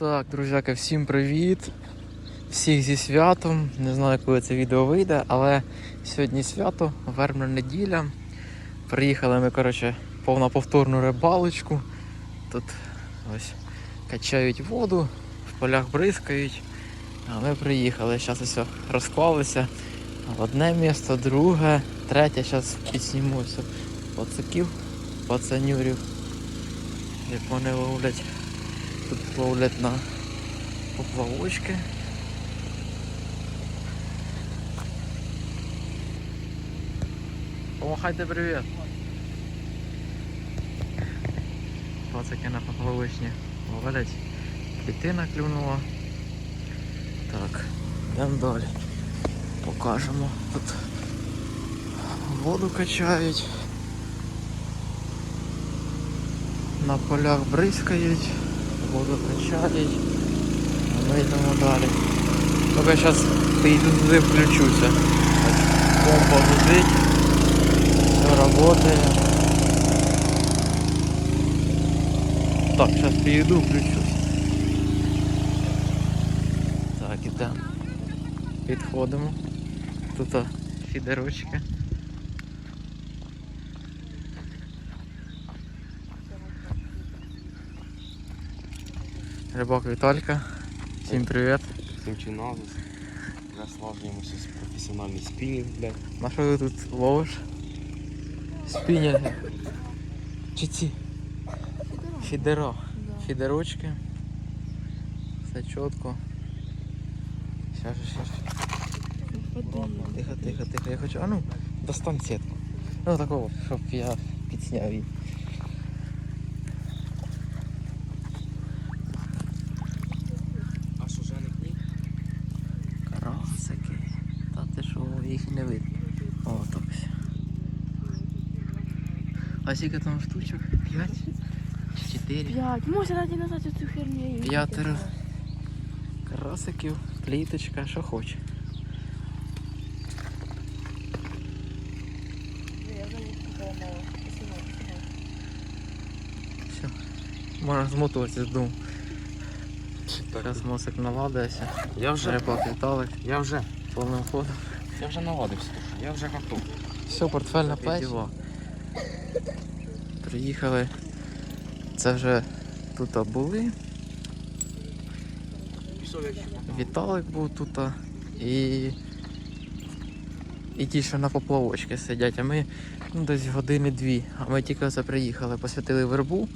Так, друзяки, всім привіт! Всіх зі святом. Не знаю, коли це відео вийде, але сьогодні свято, вербна неділя. Приїхали ми, коротше, повна повторну рибалочку. Тут ось качають воду, в полях бризкають. А ми приїхали. Зараз ось розклалися. Одне місто, друге, третє. Зараз підснімуся пацаків, пацанюрів. Як вони ловлять. Тут ловлять на поплавочки. Помахайте привіт. Пацаки на поплавочні ловлять. Дитина клюнула. Так, йдемо далі. Покажемо. Тут воду качають. На полях бризкають, воду качають. А ми йдемо далі. Тільки зараз поїду туди включуся. Помпа гудить, все працює. Так, зараз приїду, включусь. Так, ідемо. Підходимо. Тут а, Рибак Віталька. Всім привіт. Всім чиназис. Вже слажуємося з професіональний спінінг, блядь. На що ти тут ловиш? Спінінги. Чи ці? Фідера. Фідерочки. Все чітко. Щас, щас, щас. Тихо, тихо, тихо. Я хочу. А ну, достань сітку. Ну такого, щоб я підсняв її. А що женик ні? Карасики. Та їх не видно. О, так ось. А скільки там штучок? П'ять? Чи чотири? П'ять. Може раді назад цю херню. я П'ятеро. Карасиків, пліточка, що хоче. Я їх купила мало. Все. Можна змотуватися з дому. Зараз мозок наладився. Я вже, Рибак Віталик я вже, повним ходом. Я вже наладився. Я вже готов. Все, портфель на плечі. Приїхали. Це вже тут були. Віталик був тут. І. І ті, що на поплавочки сидять, а ми ну, десь години дві. А ми тільки оце приїхали, посвятили вербу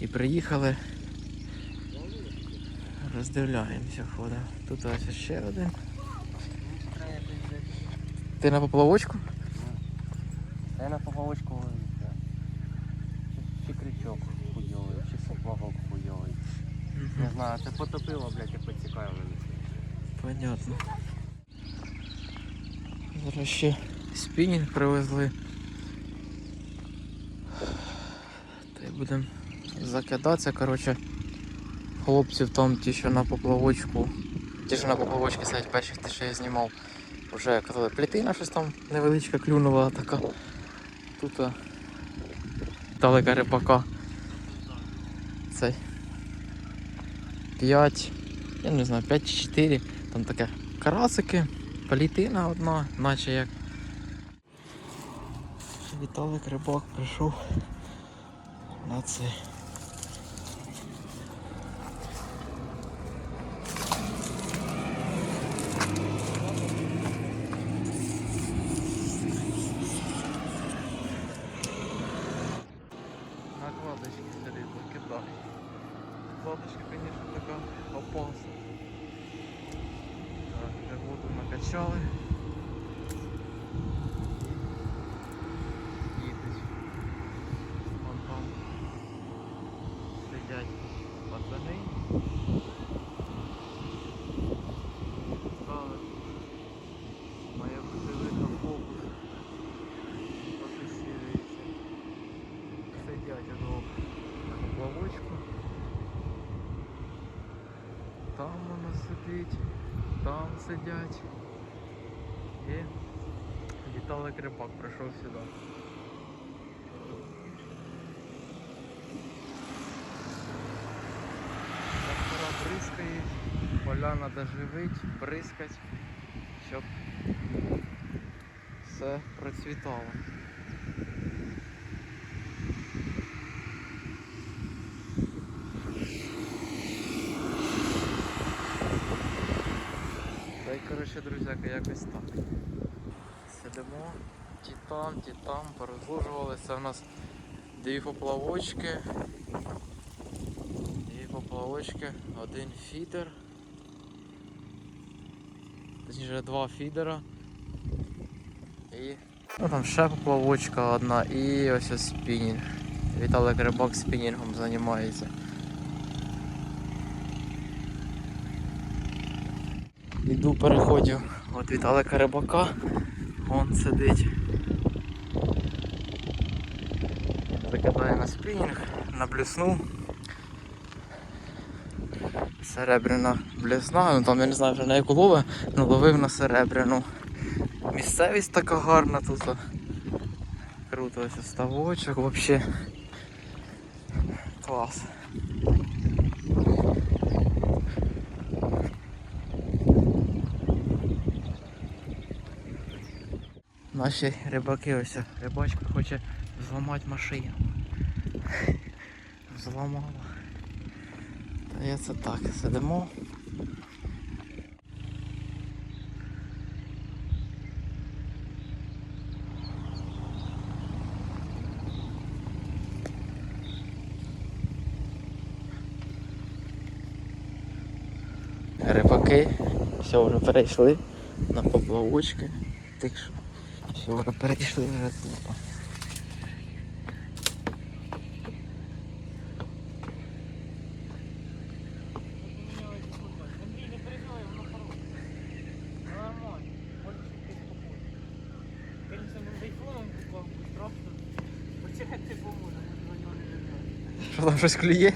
і приїхали. Роздивляємося, ходимо. Тут ось ще один. Ти на поплавочку? Я на поплавочку ловлю. Чи крючок хуйовий, чи поплавок хуйовий. Не знаю, це потопило, блядь, поцікаю мене. Понятно. Зараз ще спінінг привезли. Та й будемо закидатися. Коротше, хлопців там ті, що на поплавочку. Ті, що на поплавочці сидять перших, ті, що я знімав. Вже казали, плітина щось там невеличка клюнула така. Тут далека рибака. Цей. 5, я не знаю, 5 чи 4. Там таке карасики, палітина одна, наче як. Віталик рибак прийшов на це. Накладочка, конечно, така опасна. Так, воду накачали. І їдуть. Вон там сидять пацани. Так. Має бути видно фокус. Фокусується. Сидять одного на поплавочку. Там вона сидить, там сидять. І Віталик Рибак прийшов сюди. Трактора бризкають. поля треба живити, бризкати, щоб все процвітало. Та й коротше, друзяки, якось так. Сидимо, ті там, ті там, порозложувалися. У нас дві поплавочки. Дві поплавочки, один фідер. Точніше два фідера. І ну, там ще поплавочка одна і ось ось спінінг. Віталик Рибак спінінгом займається. Іду переходжу от Віталика Рибака. Он сидить. Закидає на спінінг, на блесну. Серебряна блесна, ну там я не знаю вже на яку лови, але ловив на серебряну. Місцевість така гарна тут. Круто ось ставочок взагалі. Клас. Наші рибаки ось рибачка хоче зламати машину. Зламала. Та я це так, сидимо. Рибаки все вже перейшли на поплавочки. Так що все вже перейшли вже тут. Андрій, не переживай, воно хороше. Нормально. Можеш йти спокійно. Конечно, не з айфоном поклав, просто. Почекати поможе, може воно не держати. Що там щось клює?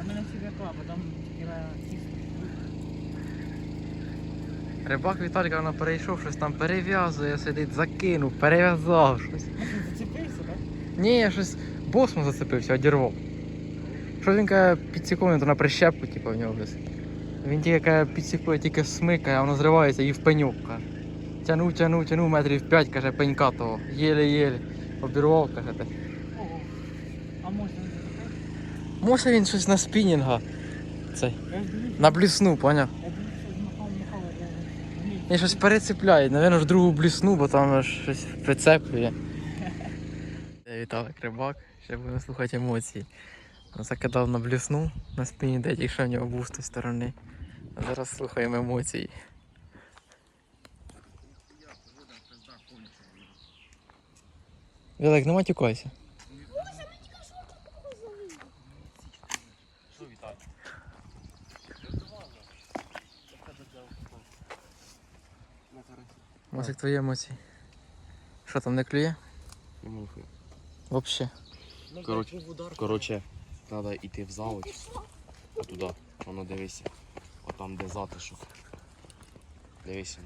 А мене черв'яка, бо там кіра. Рибак Віталіка вона перейшов, щось там перев'язує, сидить, закинув, перев'язав щось. Зацепився, так? Ні, я щось босмом зацепився, одірвав. Що він каже, підсікує, то на прищепку, типу, в нього десь. Він тільки каже, підсікує, тільки смикає, а воно зривається і в пеньок, каже. Тянув, тянув, тянув метрів 5, каже, пенька того. Єле-єле. Обірвав, каже. Ого. А можна зацепити? Може він щось на спінінга. Цей. На блісну, поняв? Він щось перецепляє, напевно, ж другу блісну, бо там щось прицеплює. Я Віталик Рибак, ще будемо слухати емоції. Закидав на блісну на спині, де тільки що в нього був з тої сторони. Зараз слухаємо емоції. Віталик, не матюкайся. Масик, твої емоції. Що там не клює? Не мухи. Взагалі. Коротше, коротше, треба йти в зал, туди, воно дивися. Отам де затишок. Дивися.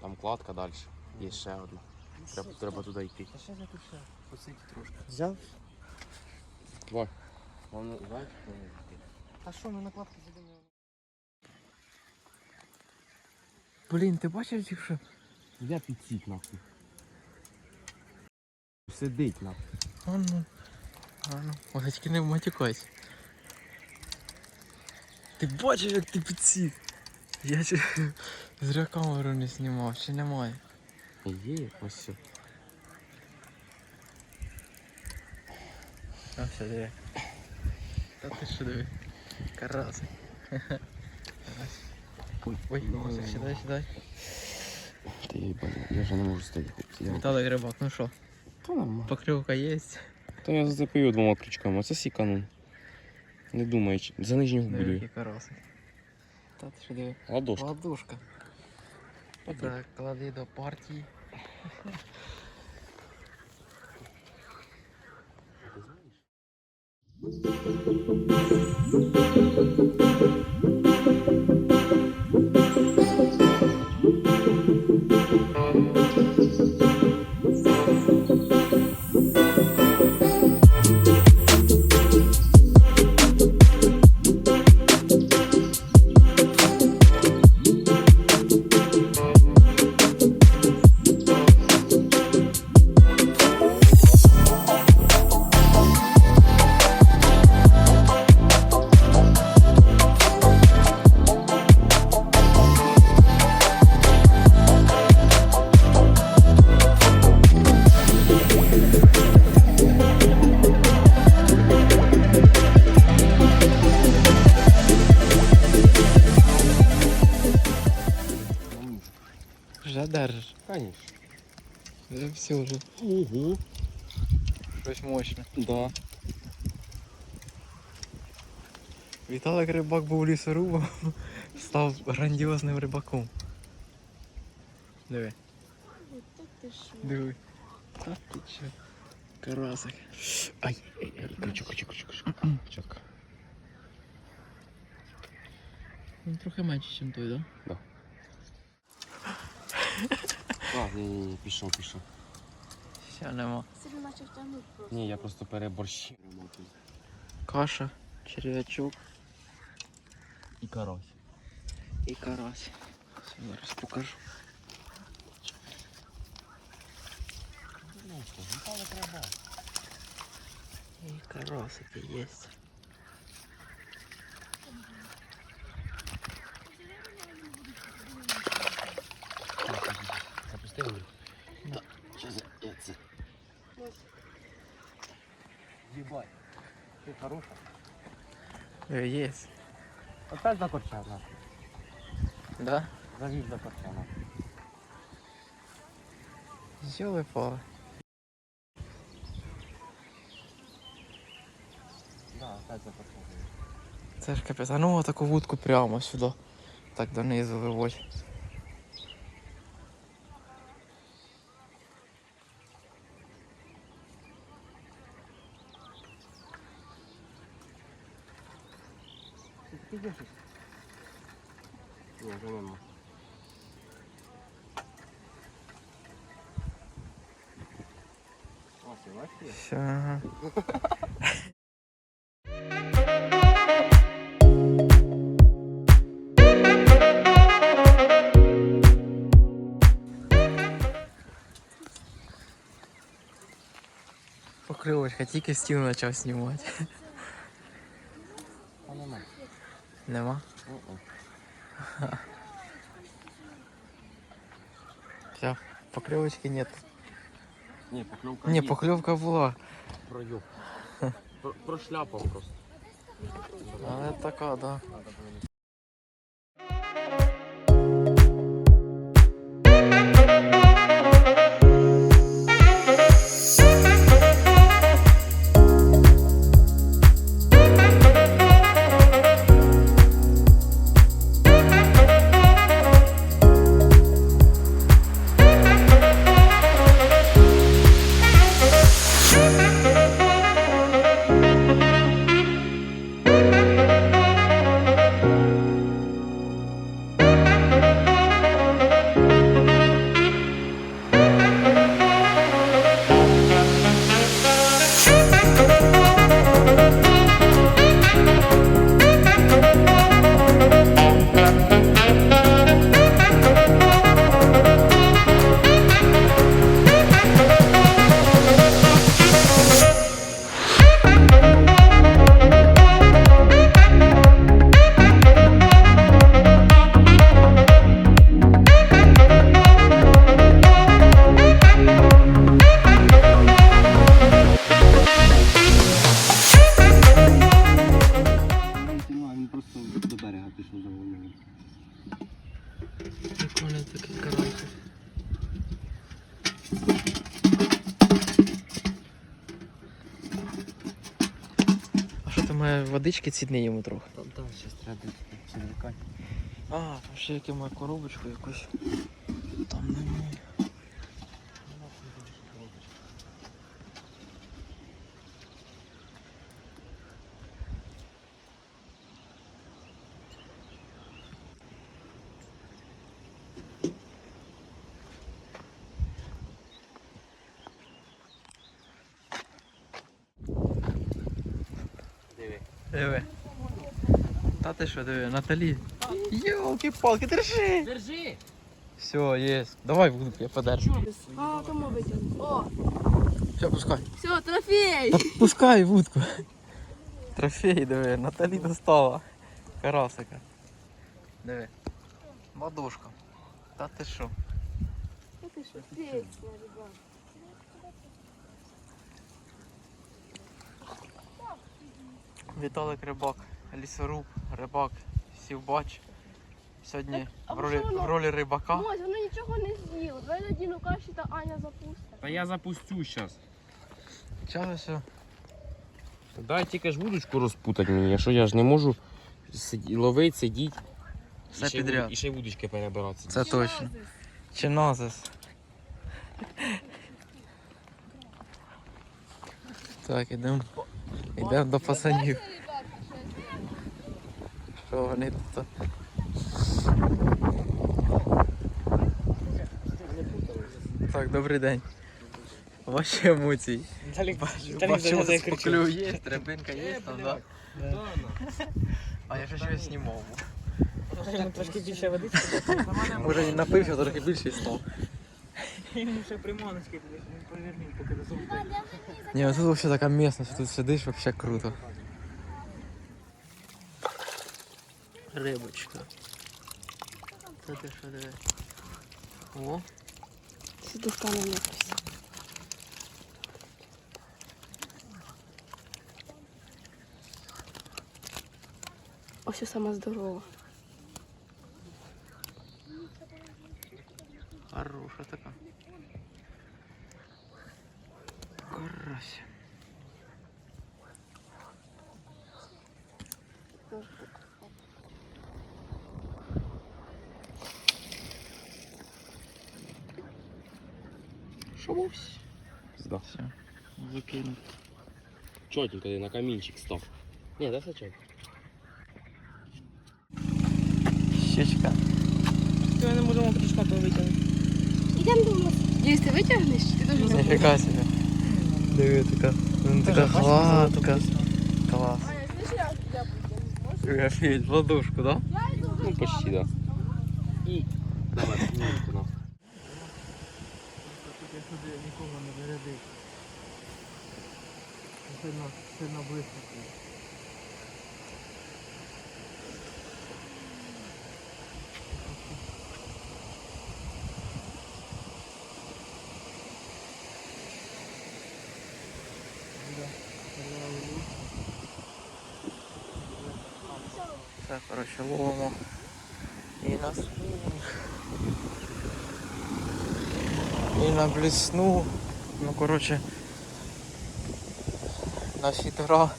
Там кладка далі. Є ще одна. Треба, треба туди йти. Та ще запише. Посидь трошки. Взяв? Давай. Воно, знаєш. А що, ми на кладку сидимо? Блін, ти бачив тільки що? Я підсіть нахуй. Сидить нахуй. А ну. А ну. Ой, не матюкайся. Ти бачиш, як ти підсів? Я ще зря камеру не знімав, чи немає. Є, ось все. А все, диви. Та ти що диви? Караси. Ой, Ой, Мосик, сідай, сідай. Ти їбані, я вже не можу стояти. Віталий рибак, ну що? Та нормально. Поклювка є. Та я запою двома крючками, а це сі. Не думай, за нижню губу. Та ти що диви. Ладошка. Ладошка. Так, клади до партії. Конечно. Вже все вже. Угу. Щось мощне. Да. Віталик рибак був лісорубом, став грандіозним рибаком. Диви, Так ти що? диви. Та ти що? Карасик. Ай, ай, ай, крючок, крючок, крючок, крючок. Він трохи менше, ніж той, так? А, ні, ні, ні, пішов, пішов. Ще нема. Просто. Ні, я просто переборщив. Каша, черв'ячок І карась. і карась. Зараз покажу. І карасики є. Є. Опять за корчана. Да? Завів за корчана. Йоли пали. Да, опять за корчана. Це ж капець. А ну таку вудку прямо сюди. Так донизу виводь. Ти йдеш? Ні, вже нема. О, ти бачиш? Все. Покльовочка, тільки стіну почав знімати. А нема. Нема? Все, покльовочки нет. Ні, покльовка Ні, є. покльовка була. Пройоб. Про, прошляпав просто. Але така, да. Має йому трохи? Там, там, щось треба червякати. А, там ще яке має коробочку якусь. Там немає. ти що, диви, Наталі. Йолки-палки, держи! Держи! Все, є. Давай вудку, я подержу. А, кому витягнути? О, Все, пускай. все, трофей! Та пускай вудку. Трофей, диви, Наталі достала. Карасика. Диви. Ладошка. Та ти що? Та ти що, песня, ребят. Віталик рибак, Лісоруб, рибак, сівбач. сьогодні а в ролі, що воно? в ролі рибака. Ось, воно нічого не з'їло. Давай надіну каші та Аня запустить. Та я запустю зараз. Чого все? Дай тільки ж вудочку розпутати мені, а що я ж не можу сиді, ловити, сидіти. Все і ще, й підряд. І ще й вудочки перебиратися. Це точно. Чинозис. Так, ідемо. Ідемо до пацанів. Що вони тут? Так, добрий день. Ваші емоції. Бачу, у вас поклюв є, требинка є там, да? А я ще щось знімав. Трошки більше водички, Може не напився, трохи більше став. ще приманочки будеш, він повернув, поки до зубка. Ні, тут вообще така місцевість, тут сидиш, вообще круто. Рибочка. Це ти що диви? О, Сидушка на якось. Ось сама здорова. хороша така. Закинув. Чотенько ти на камінчик став. Ні, да все чотенько. Щечка. Ми не можемо крючка того витягнути. Ідемо до нас. Діюсь, ти витягнеш? Ти дуже забув. Ніфіга собі. Диви така. Вона така гладка. Клас. Аня, слышиш, я я потягну? Офігеть, в ладошку, да? Ну, почти, да. І давай, мінку на. Я сюди нікого не зарядив. Сильно, сильно близько. Все, ловимо. І на сміх. І на блісну. Ну, коротше, на фідера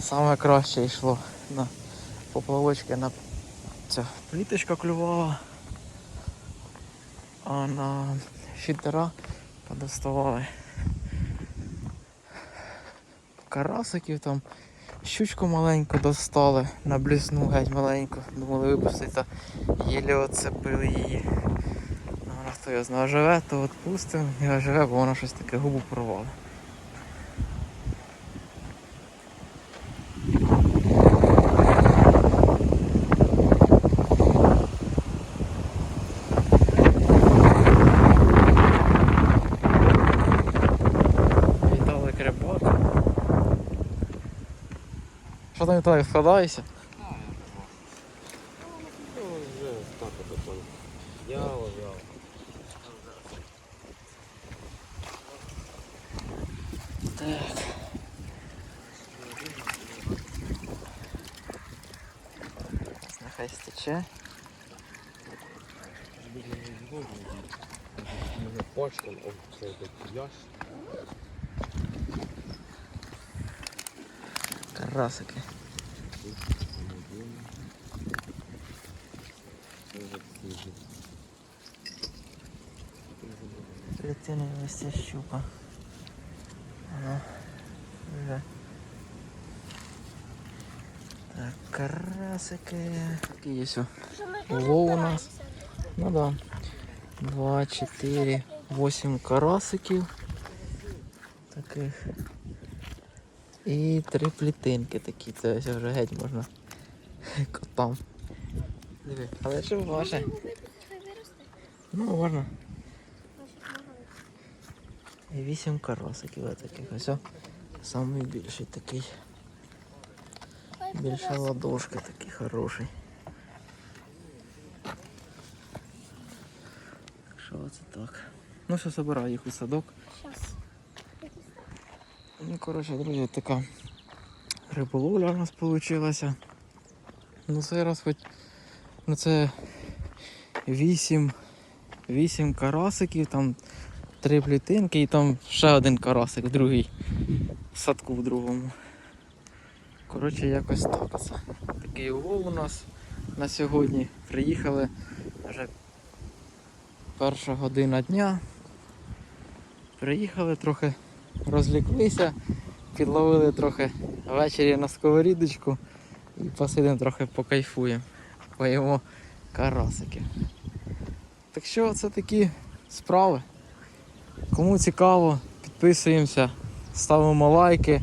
саме краще йшло. На поплавочки на ця пліточка клювала. А на фідера подоставали карасиків там. Щучку маленьку достали, на блісну геть маленьку. Думали випустити, та єлі оцепили її. Ну, хто його знає, живе, то відпустимо, я живе, бо вона щось таке губу порвала. Віталик рибак. Що там складаєшся? Вже так от. Ява, ява. Так. Нехай стече. Може пачком, о, Карасики. Літини ось ця щука. Ага. Вже. Так, карасики. Які є о. Улов у нас. Ну да. Два, чотири, восемь карасиків. Таких. І три плітинки такі. Це ось вже геть можна котам. Диви. Але що ваше? Ну, можна. І вісім карасиків таких. Ось о, самий більший такий. Більша ладошка такий хороший. Так що це так. Ну що, забираю їх у садок. Щас. Ну, коротше, друзі, така риболовля у нас вийшла. Ну, цей раз хоч. Ну це вісім, вісім карасиків, там три плітинки і там ще один карасик, другий в садку в другому. Коротше, якось так. Такий улов у нас на сьогодні. Приїхали вже перша година дня. Приїхали трохи розліклися, підловили трохи ввечері на сковорідочку і посидимо трохи покайфуємо. Поїмо карасики. Так що це такі справи. Кому цікаво, підписуємося, ставимо лайки,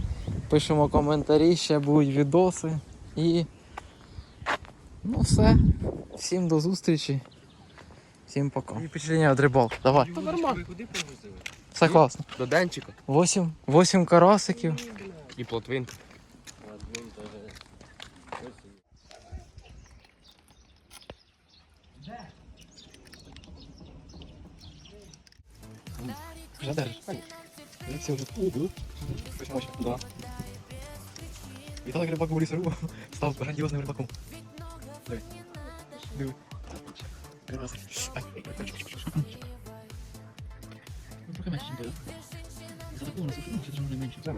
пишемо коментарі, ще будуть відоси. І ну все. Всім до зустрічі. Всім пока. І впечатлення від рибалки. Давай. Та нормально. Куди повозили? Все класно. До денчика. Восім, восім карасиків. І плотвинка. Вже держиш? Я все вже буду. Почнемо Да. Віталик рибак у лісорубу став грандіозним рибаком. Диви. Диви. Карасик. За такого насушимо, чи трохи менше? Це